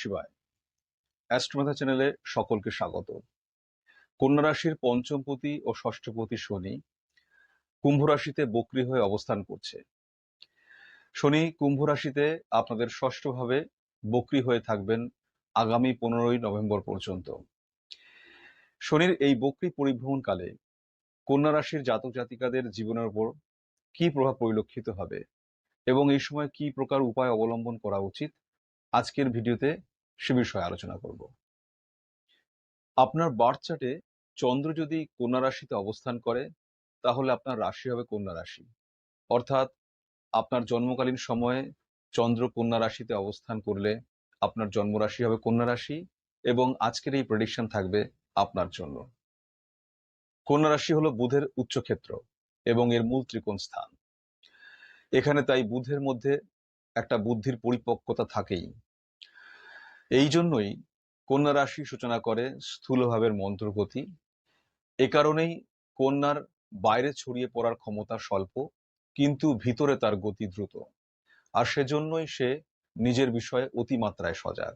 শিবায় অ্যাস্ট্রোমেথা চ্যানেলে সকলকে স্বাগত। কন্যা রাশির পঞ্চমপতি ও ষষ্ঠপতি শনি কুম্ভ রাশিতে বক্রী হয়ে অবস্থান করছে। শনি কুম্ভ রাশিতে আপনাদের ষষ্ঠভাবে বক্রী হয়ে থাকবেন আগামী পনেরোই নভেম্বর পর্যন্ত। শনির এই বক্রী পরিভ্রমণকালে কন্যা রাশির জাতক জাতিকাদের জীবনের উপর কি প্রভাব পরিলক্ষিত হবে এবং এই সময় কি প্রকার উপায় অবলম্বন করা উচিত, আজকের ভিডিওতে সে বিষয়ে আলোচনা করব। আপনার বার্থ চার্টে চন্দ্র যদি কন্যা রাশিতে অবস্থান করে, তাহলে আপনার রাশি হবে কন্যা রাশি। অর্থাৎ আপনার জন্মকালীন সময়ে চন্দ্র কন্যা রাশিতে অবস্থান করলে আপনার জন্মরাশি হবে কন্যা রাশি এবং আজকের এই প্রেডিকশন থাকবে আপনার জন্য। কন্যা রাশি হলো বুধের উচ্চক্ষেত্র এবং এর মূল ত্রিকোণ স্থান। এখানে তাই বুধের মধ্যে একটা বুদ্ধির পরিপক্কতা থাকেই। এই জন্যই কন্যা রাশি সূচনা করে স্থূলভাবের মন্ত্রগতি। এ কারণেই কন্যার বাইরে ছড়িয়ে পড়ার ক্ষমতা স্বল্প, কিন্তু ভিতরে তার গতি দ্রুত। আর সেজন্যই সে নিজের বিষয়ে অতিমাত্রায় সজাগ।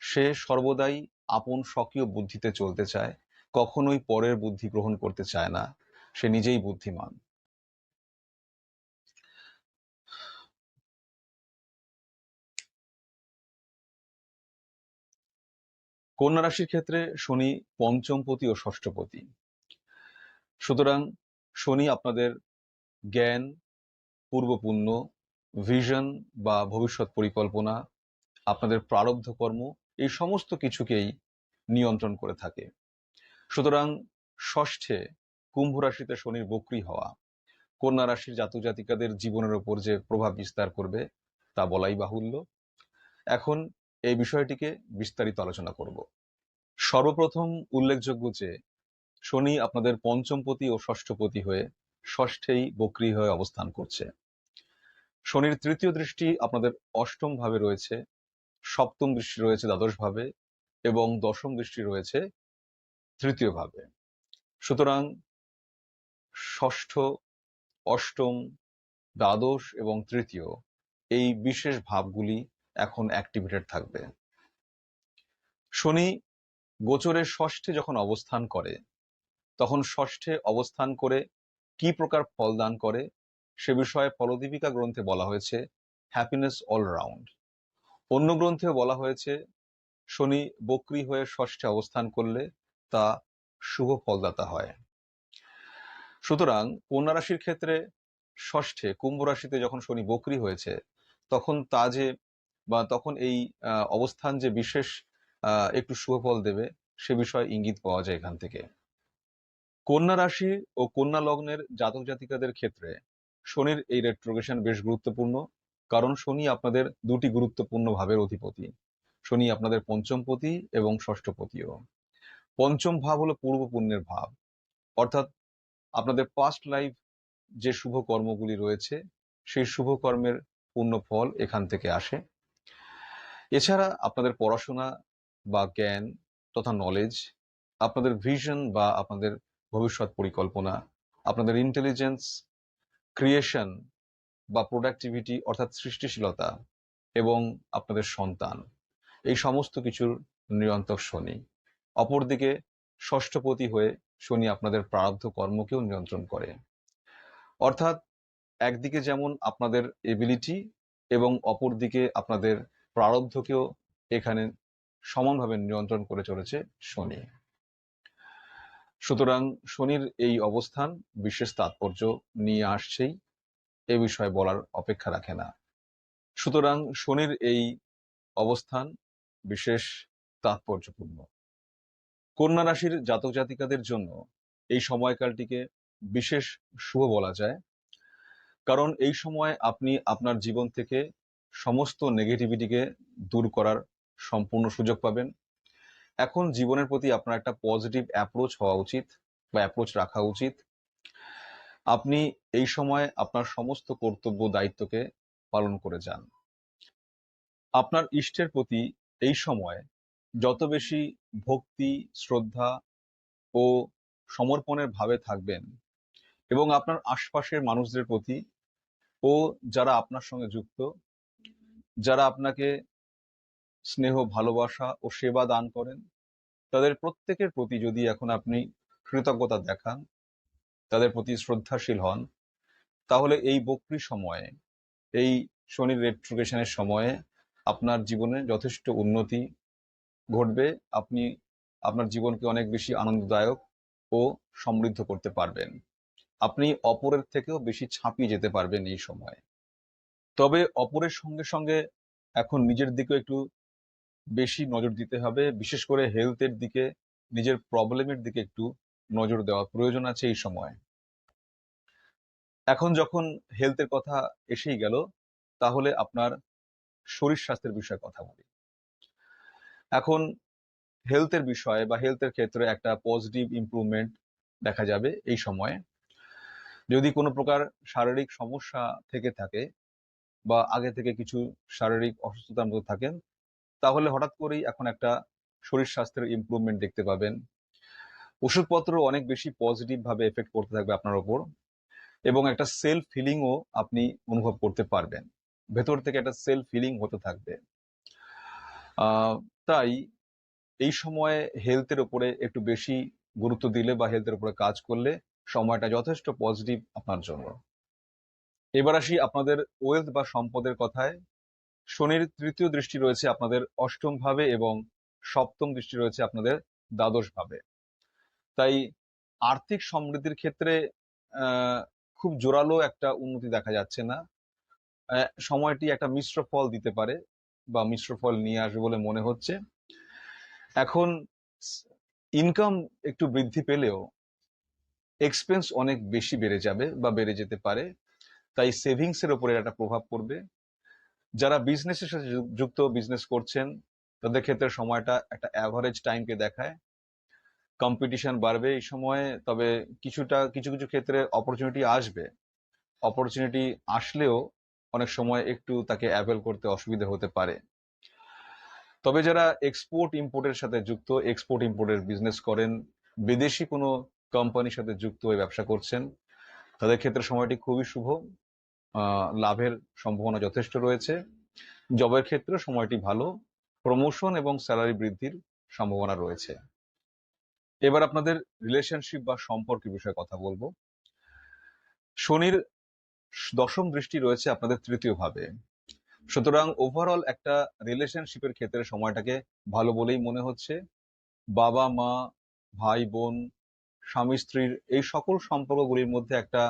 সে সর্বদাই আপন স্বকীয় বুদ্ধিতে চলতে চায়, কখনোই পরের বুদ্ধি গ্রহণ করতে চায় না। সে নিজেই বুদ্ধিমান। কন্যা রাশির ক্ষেত্রে শনি পঞ্চমপতি ও ষষ্ঠপতি সুতরাং শনি আপনাদের জ্ঞান, পূর্বপুণ্য ভিশন বা ভবিষ্যৎ পরিকল্পনা, আপনাদের প্রারব্ধ কর্ম, এই সমস্ত কিছুকেই নিয়ন্ত্রণ করে থাকে। সুতরাং ষষ্ঠে কুম্ভ রাশিতে শনির বক্রি হওয়া, কন্যা রাশির জাতক জাতিকাদের জীবনের ওপর যে প্রভাব বিস্তার করবে, তা বলাই বাহুল্য। এখন এই বিষয়টিকে বিস্তারিত আলোচনা করব। সর্বপ্রথম উল্লেখযোগ্য যে, শনি আপনাদের পঞ্চমপতি ও ষষ্ঠপতি হয়ে ষষ্ঠেই বক্রি হয়ে অবস্থান করছে। শনির তৃতীয় দৃষ্টি আপনাদের অষ্টম ভাবে রয়েছে, সপ্তম দৃষ্টি রয়েছে দ্বাদশ ভাবে এবং দশম দৃষ্টি রয়েছে তৃতীয় ভাবে। সুতরাং ষষ্ঠ, অষ্টম, দ্বাদশ এবং তৃতীয় এই বিশেষ ভাবগুলি এখন অ্যাক্টিভেটেড থাকবে। শনি গোচরের ষষ্ঠে যখন অবস্থান করে, তখন ষষ্ঠে অবস্থান করে কি প্রকার ফল দান করে, সে বিষয়ে ফলদীপিকা গ্রন্থে বলা হয়েছে হ্যাপিনেস অলরাউন্ড অন্য গ্রন্থেও বলা হয়েছে, শনি বক্রি হয়ে ষষ্ঠে অবস্থান করলে তা শুভ ফলদাতা হয়। সুতরাং কন্যা রাশির ক্ষেত্রে ষষ্ঠে কুম্ভ রাশিতে যখন শনি বক্রি হয়েছে, তখন তা যে বা তখন এই অবস্থান যে বিশেষ একটু শুভফল দেবে, সে বিষয়ে ইঙ্গিত পাওয়া যায় এখান থেকে। কন্যা রাশি ও কন্যা লগ্নের জাতক জাতিকাদের ক্ষেত্রে শনির এই রেট্রোগেশন বেশ গুরুত্বপূর্ণ। কারণ শনি আপনাদের দুটি গুরুত্বপূর্ণ ভাবের অধিপতি। শনি আপনাদের পঞ্চমপতি এবং ষষ্ঠপতিও পঞ্চম ভাব হলো পূর্ব পুণ্যের ভাব। অর্থাৎ আপনাদের পাস্ট লাইফ যে শুভ কর্মগুলি রয়েছে, সেই শুভ কর্মের পূর্ণ ফল এখান থেকে আসে। এছাড়া আপনাদের পড়াশোনা বা জ্ঞান তথা নলেজ আপনাদের ভিশন বা আপনাদের ভবিষ্যৎ পরিকল্পনা, আপনাদের ইন্টেলিজেন্স ক্রিয়েশন বা প্রোডাক্টিভিটি অর্থাৎ সৃষ্টিশীলতা এবং আপনাদের সন্তান, এই সমস্ত কিছুর নিয়ন্ত্রক শনি। অপরদিকে, ষষ্ঠপতি হয়ে শনি আপনাদের প্রারব্ধ কর্মকেও নিয়ন্ত্রণ করে। অর্থাৎ, একদিকে যেমন আপনাদের এবিলিটি এবং অপরদিকে আপনাদের প্রারব্ধকেও এখানে সমানভাবে নিয়ন্ত্রণ করে চলেছে শনি। সুতরাং শনির এই অবস্থান বিশেষ তাৎপর্য নিয়ে আসছেই এ বিষয়ে বলার অপেক্ষা রাখে না। সুতরাং শনির এই অবস্থান বিশেষ তাৎপর্যপূর্ণ। কন্যা রাশির জাতক জাতিকাদের জন্য এই সময়কালটিকে বিশেষ শুভ বলা যায়। কারণ এই সময় আপনি আপনার জীবন থেকে সমস্ত নেগেটিভিটিকে দূর করার সম্পূর্ণ সুযোগ পাবেন। এখন জীবনের প্রতি আপনার একটা পজিটিভ অ্যাপ্রোচ হওয়া উচিত বা অ্যাপ্রোচ রাখা উচিত। আপনি এই সময় আপনার সমস্ত কর্তব্য, দায়িত্বকে পালন করে যান। আপনার ইষ্টের প্রতি এই সময় যত বেশি ভক্তি, শ্রদ্ধা ও সমর্পণের ভাবে থাকবেন এবং আপনার আশপাশের মানুষদের প্রতি ও যারা আপনার সঙ্গে যুক্ত যারা আপনাকে স্নেহ, ভালোবাসা ও সেবা দান করেন, তাদের প্রত্যেকের প্রতি যদি এখন আপনি কৃতজ্ঞতা দেখান, তাদের প্রতি শ্রদ্ধাশীল হন, তাহলে এই বক্রি সময়ে, এই শনির রেট্রোগেশনের সময়ে আপনার জীবনে যথেষ্ট উন্নতি ঘটবে। আপনি, আপনার জীবনকে অনেক বেশি আনন্দদায়ক ও সমৃদ্ধ করতে পারবেন। আপনি অপরের থেকেও বেশি ছাপিয়ে যেতে পারবেন এই সময়ে। তবে অপরের সঙ্গে সঙ্গে এখন নিজের দিকেও একটু বেশি নজর দিতে হবে। বিশেষ করে হেলথের দিকে, নিজের প্রবলেমের দিকে একটু নজর দেওয়া প্রয়োজন আছে এই সময়। এখন যখন হেলথের কথা এসেই গেল, তাহলে আপনার শরীর স্বাস্থ্যের বিষয়ে কথা বলি। এখন হেলথের বিষয়ে বা হেলথের ক্ষেত্রে একটা পজিটিভ ইমপ্রুভমেন্ট দেখা যাবে এই সময়ে। যদি কোনো প্রকার শারীরিক সমস্যা থেকে থাকে বা আগে থেকে কিছু শারীরিক অসুস্থতার মধ্যে থাকেন, তাহলে হঠাৎ করেই এখন একটা শরীর স্বাস্থ্যের ইমপ্রুভমেন্ট দেখতে পাবেন। ওষুধপত্র অনেক বেশি পজিটিভ ভাবে এফেক্ট করতে থাকবে আপনার ওপর এবং একটা সেলফ ফিলিংও আপনি অনুভব করতে পারবেন। ভেতর থেকে একটা সেলফ ফিলিং হতে থাকবে। তাই এই সময়ে হেলথের উপরে একটু বেশি গুরুত্ব দিলে বা হেলথের উপরে কাজ করলে সময়টা যথেষ্ট পজিটিভ আপনার জন্য। এবার আসি আপনাদের ওয়েলথ বা সম্পদের কথায়। শনির তৃতীয় দৃষ্টি রয়েছে আপনাদের অষ্টম ভাবে এবং সপ্তম দৃষ্টি রয়েছে আপনাদের দ্বাদশ ভাবে তাই আর্থিক সমৃদ্ধির ক্ষেত্রে খুব জোরালো একটা উন্নতি দেখা যাচ্ছে না। সময়টি একটা মিশ্র ফল দিতে পারে বা মিশ্র ফল নিয়ে আসবে বলে মনে হচ্ছে। এখন ইনকাম একটু বৃদ্ধি পেলেও এক্সপেন্স অনেক বেশি বেড়ে যাবে বা বেড়ে যেতে পারে। তাই সেভিংস এর উপরে একটা প্রভাব পড়বে। যারা বিজনেসের সাথে যুক্ত বিজনেস করছেন, তাদের ক্ষেত্রে সময়টা একটা অ্যাভারেজ টাইমকে দেখায়। কম্পিটিশন বাড়বে এই সময়ে, তবে কিছুটা, কিছু কিছু ক্ষেত্রে অপরচুনিটি আসবে। অপরচুনিটি আসলেও অনেক সময় একটু তাকে অ্যাভেল করতে অসুবিধা হতে পারে। তবে যারা এক্সপোর্ট ইম্পোর্টের সাথে যুক্ত এক্সপোর্ট ইম্পোর্টের বিজনেস করেন, বিদেশি কোনো কোম্পানির সাথে যুক্ত হয়ে ব্যবসা করছেন, তাদের ক্ষেত্রে সময়টি খুবই শুভ। লাভের সম্ভাবনা যথেষ্ট রয়েছে। জবের ক্ষেত্রে সময়টি ভালো। প্রমোশন এবং স্যালারি বৃদ্ধির সম্ভাবনা রয়েছে। এবার আপনাদের রিলেশনশিপ বা সম্পর্কের বিষয়ে কথা বলব। শনির দশম দৃষ্টি রয়েছে আপনাদের তৃতীয় ভাবে। সুতরাং ওভারঅল একটা রিলেশনশিপের ক্ষেত্রে সময়টাকে ভালো বলেই মনে হচ্ছে। বাবা, মা, ভাই, বোন, স্বামী, স্ত্রীর এই সকল সম্পর্কগুলির মধ্যে একটা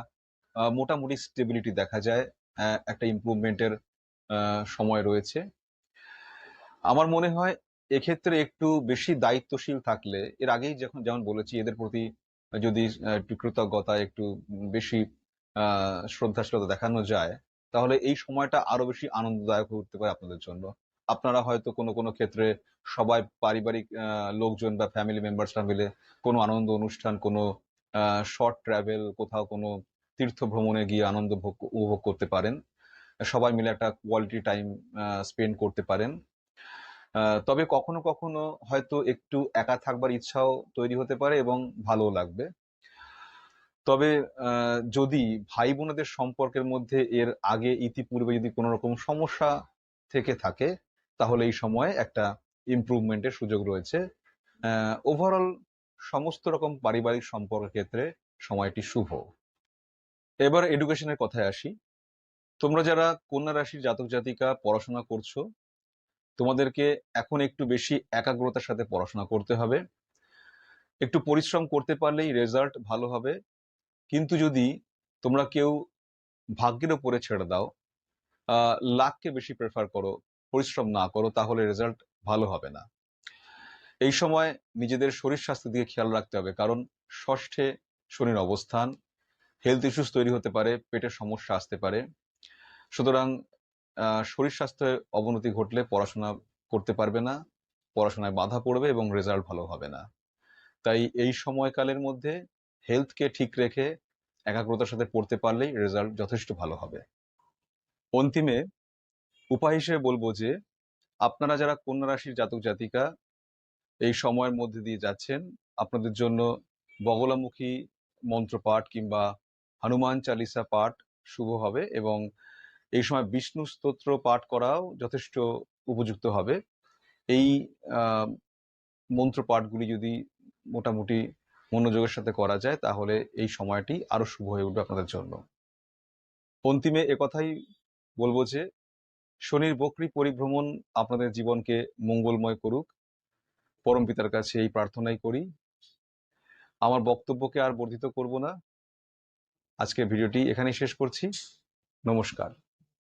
মোটামুটি স্টেবিলিটি দেখা যায় একটা ইমপ্রুভমেন্টের সময় রয়েছে। আমার মনে হয় এক্ষেত্রে একটু বেশি দায়িত্বশীল থাকলে, এর আগেই যখন, যেমন বলেছি, এদের প্রতি যদি কৃতজ্ঞতা, একটু বেশি শ্রদ্ধাশীলতা দেখানো যায়, তাহলে এই সময়টা আরও বেশি আনন্দদায়ক হয়ে উঠতে পারে আপনাদের জন্য। আপনারা হয়তো কোনো কোনো ক্ষেত্রে সবাই পারিবারিক লোকজন বা ফ্যামিলি মেম্বার্সরা মিলে কোনো আনন্দ অনুষ্ঠান, কোনো শর্ট ট্রাভেল কোথাও কোনো তীর্থ ভ্রমণে গিয়ে আনন্দ ভোগ- উপভোগ করতে পারেন। সবাই মিলে একটা কোয়ালিটি টাইম স্পেন্ড করতে পারেন। তবে কখনো কখনো হয়তো একটু একা থাকবার ইচ্ছাও তৈরি হতে পারে এবং ভালোও লাগবে। তবে যদি ভাই বোনেদের সম্পর্কের মধ্যে এর আগে ইতিপূর্বে যদি কোনো রকম সমস্যা থেকে থাকে, তাহলে এই সময়ে একটা ইমপ্রুভমেন্টের সুযোগ রয়েছে। ওভারঅল সমস্ত রকম পারিবারিক সম্পর্কের ক্ষেত্রে সময়টি শুভ। এবার এডুকেশনের কথায় আসি। তোমরা যারা কন্যা রাশির জাতক জাতিকা পড়াশোনা করছ, তোমাদেরকে এখন একটু বেশি একাগ্রতার সাথে পড়াশোনা করতে হবে। একটু পরিশ্রম করতে পারলেই রেজাল্ট ভালো হবে। কিন্তু যদি তোমরা কেউ ভাগ্যের উপরে ছেড়ে দাও লাককে বেশি প্রেফার করো, পরিশ্রম না করো, তাহলে রেজাল্ট ভালো হবে না। এই সময় নিজেদের শরীর স্বাস্থ্যের দিকে খেয়াল রাখতে হবে। কারণ ষষ্ঠে শনির অবস্থান হেলথ ইস্যুস তৈরি হতে পারে, পেটের সমস্যা আসতে পারে। সুতরাং শরীর স্বাস্থ্যের অবনতি ঘটলে পড়াশোনা করতে পারবে না, পড়াশোনায় বাধা পড়বে এবং রেজাল্ট ভালো হবে না। তাই এই সময়কালের মধ্যে হেলথকে ঠিক রেখে একাগ্রতার সাথে পড়তে পারলেই রেজাল্ট যথেষ্ট ভালো হবে। অন্তিমে উপায় হিসেবে বলব যে, আপনারা যারা কন্যা রাশির জাতক জাতিকা, এই সময়ের মধ্যে দিয়ে যাচ্ছেন, আপনাদের জন্য বগলামুখী মন্ত্রপাঠ কিংবা হনুমান চালিসা পাঠ শুভ হবে এবং এই সময় বিষ্ণু স্তোত্র পাঠ করাও যথেষ্ট উপযুক্ত হবে। এই আহ, মন্ত্রপাঠগুলি যদি মোটামুটি মনোযোগের সাথে করা যায় তাহলে এই সময়টি আরও শুভ হয়ে উঠবে আপনাদের জন্য। অন্তিমে একথাই বলব যে শনির বকরি পরিভ্রমণ আপনাদের জীবনকে মঙ্গলময় করুক। পরম পিতার কাছে এই প্রার্থনাই করি। আমার বক্তব্যকে আর বর্ধিত করব না। আজকের ভিডিওটি এখানেই শেষ করছি। নমস্কার।